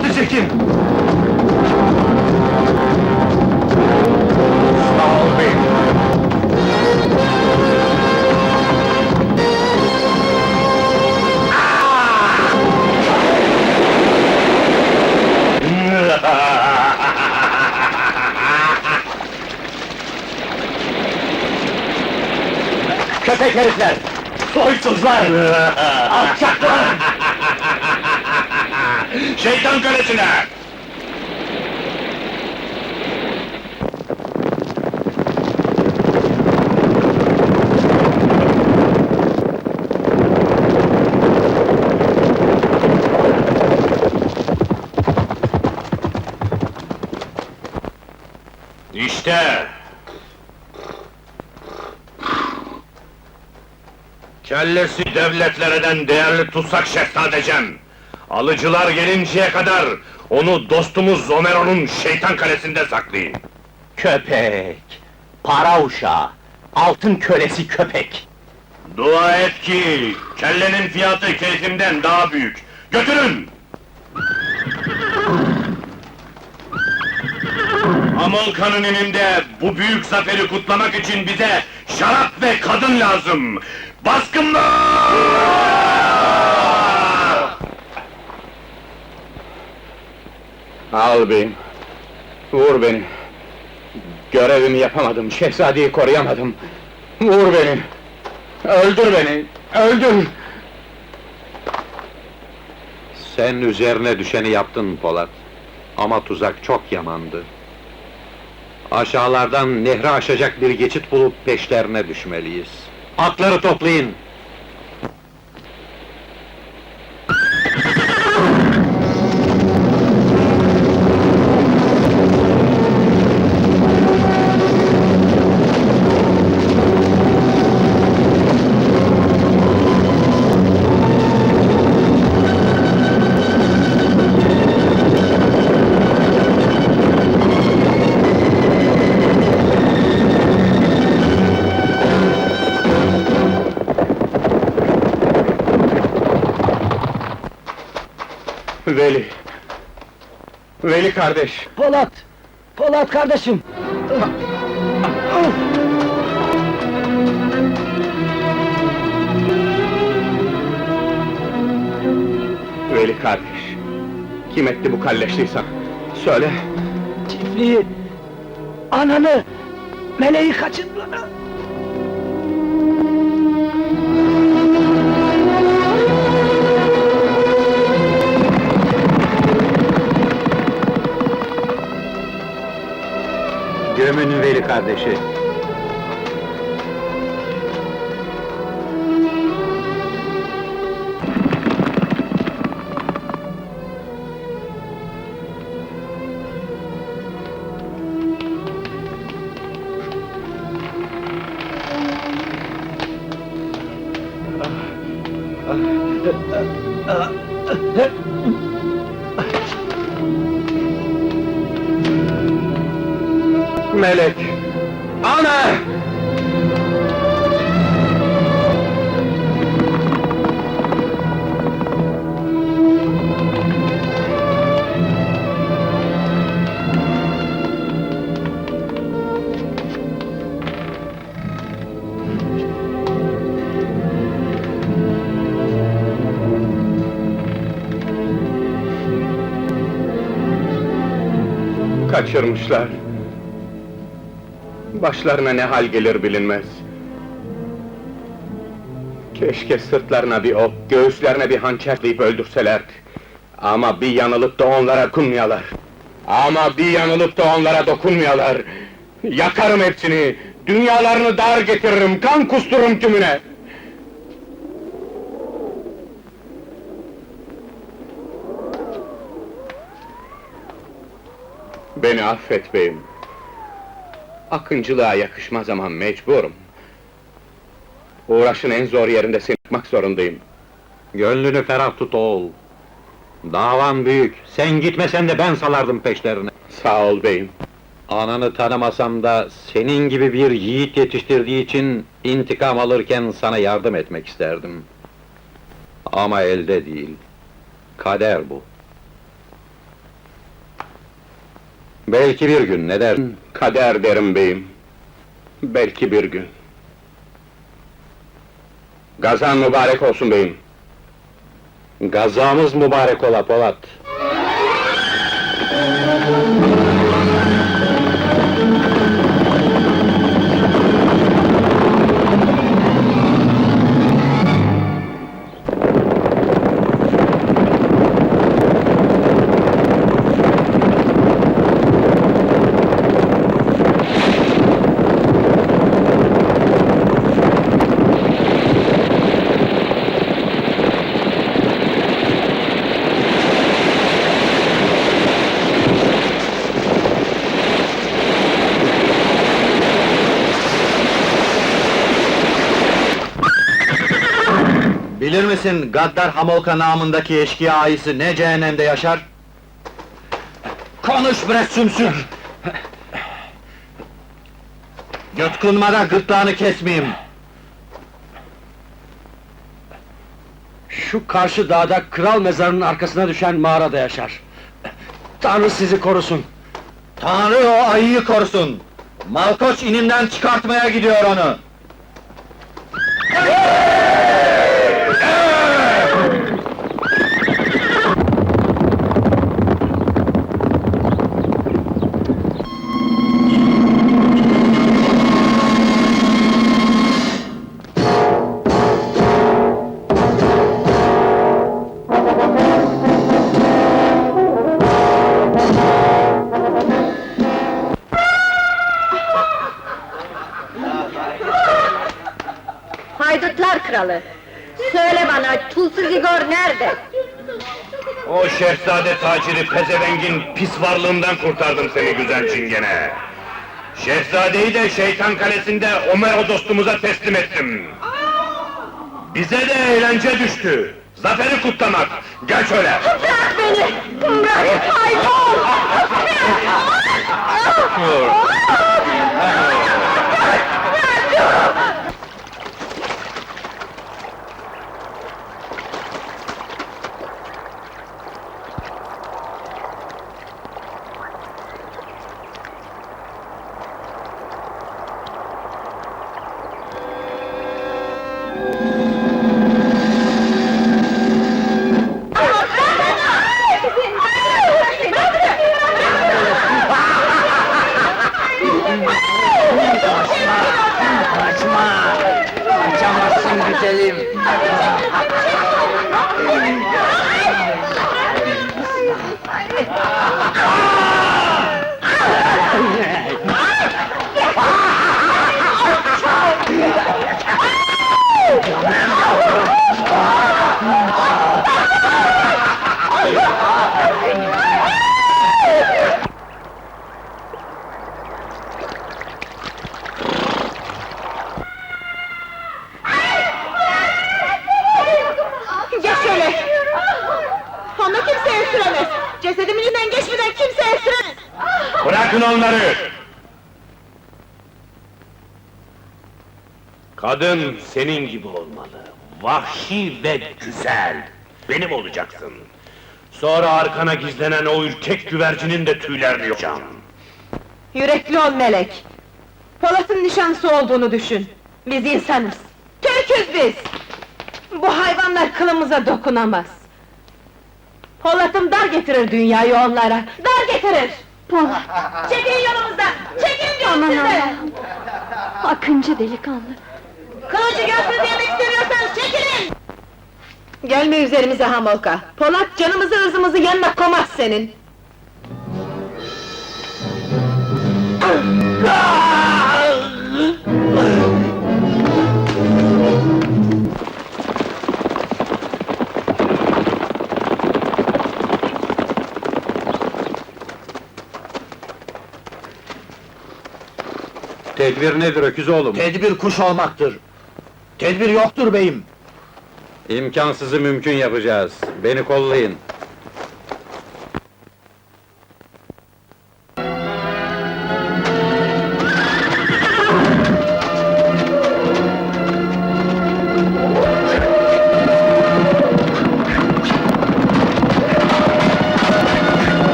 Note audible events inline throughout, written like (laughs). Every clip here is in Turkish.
Altı çekin! İstanbul Bey! Köpek herifler! Soysuzlar! (laughs) Alçaklar! Şeytan kalesine! İşte! Kellesi devletlerden değerli tutsak şehzadecem! Alıcılar gelinceye kadar onu dostumuz Omero'nun şeytan kalesinde saklayın. Köpek! Para uşağı! Altın kölesi köpek! Dua et ki kellenin fiyatı keyfimden daha büyük. Götürün! Amerika'nın önünde bu büyük zaferi kutlamak için bize şarap ve kadın lazım. Baskınlar! Al beyim. Vur beni. Görevimi yapamadım, şehzadeyi koruyamadım. Vur beni. Öldür beni, öldür! Sen üzerine düşeni yaptın Polat. Ama tuzak çok yamandı. Aşağılardan nehri aşacak bir geçit bulup peşlerine düşmeliyiz. Atları toplayın! Veli! Veli kardeş! Polat! Polat kardeşim! Veli kardeş! Kim etti bu kalleşliği sana? Söyle! Çiftliği... Ananı... Meleği kaçırdılar! Kardeşi. Melek! Kaçırmışlar. Başlarına ne hal gelir bilinmez. Keşke sırtlarına bir ok, göğüslerine bir hançerleyip öldürselerdi. Ama bir yanılıp da onlara dokunmayalar. Ama bir yanılıp da onlara dokunmayalar. Yakarım hepsini, dünyalarını dar getiririm, kan kustururum tümüne. Beni affet beyim. Akıncılığa yakışmaz ama mecburum. Uğraşın en zor yerinde seni tutmak zorundayım. Gönlünü ferah tut oğul. Davan büyük, sen gitmesen de ben salardım peşlerine. Sağ ol beyim. Ananı tanımasam da senin gibi bir yiğit yetiştirdiği için intikam alırken sana yardım etmek isterdim. Ama elde değil. Kader bu. Belki bir gün ne dersin? Kader derim beyim. Belki bir gün. Gazan mübarek olsun beyim. Gazamız mübarek ola Polat. Bilir misin Gaddar Hamolka namındaki eşkıya ayısı ne cehennemde yaşar? Konuş bre sümsük! Yutkunmadan gırtlağını kesmeyeyim. Şu karşı dağda kral mezarının arkasına düşen mağarada yaşar. Tanrı sizi korusun. Tanrı o ayıyı korusun! Malkoç ininden çıkartmaya gidiyor onu! Kralı! Söyle bana, Tulsuz Igor nerede? O şehzade taciri pezevengin pis varlığından kurtardım seni güzel çingene. Şehzadeyi de şeytan kalesinde Omero dostumuza teslim ettim. Bize de eğlence düştü. Zaferi kutlamak. Gel şöyle. Bırak beni! Bırak, haydut! Kaçma! Bırakın onları! Kadın senin gibi olmalı. Vahşi ve güzel. Benim olacaksın. Sonra arkana gizlenen o ürkek güvercinin de tüylerini yolacağım. Yürekli ol melek! Polat'ın nişanlısı olduğunu düşün! Biz insanız! Türk'üz biz! Bu hayvanlar kılımıza dokunamaz! Polat'ım dar getirir dünyayı onlara! Dar getirir! Polat! Çekilin yolumuzdan! Çekilin diyorum size! Akıncı delikanlı. Kılıcı göğsünüze yemek istemiyorsanız çekilin! Gelme üzerimize Hamolka! Polat canımızı ırzımızı yanına komaz senin! Tedbir nedir öküz oğlum? Tedbir kuş olmaktır. Tedbir yoktur beyim. İmkansızı mümkün yapacağız. Beni kollayın.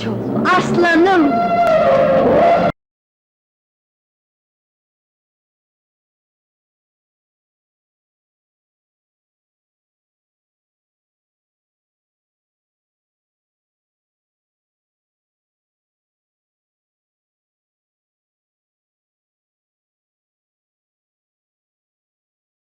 Malkoçoğlu, aslanım!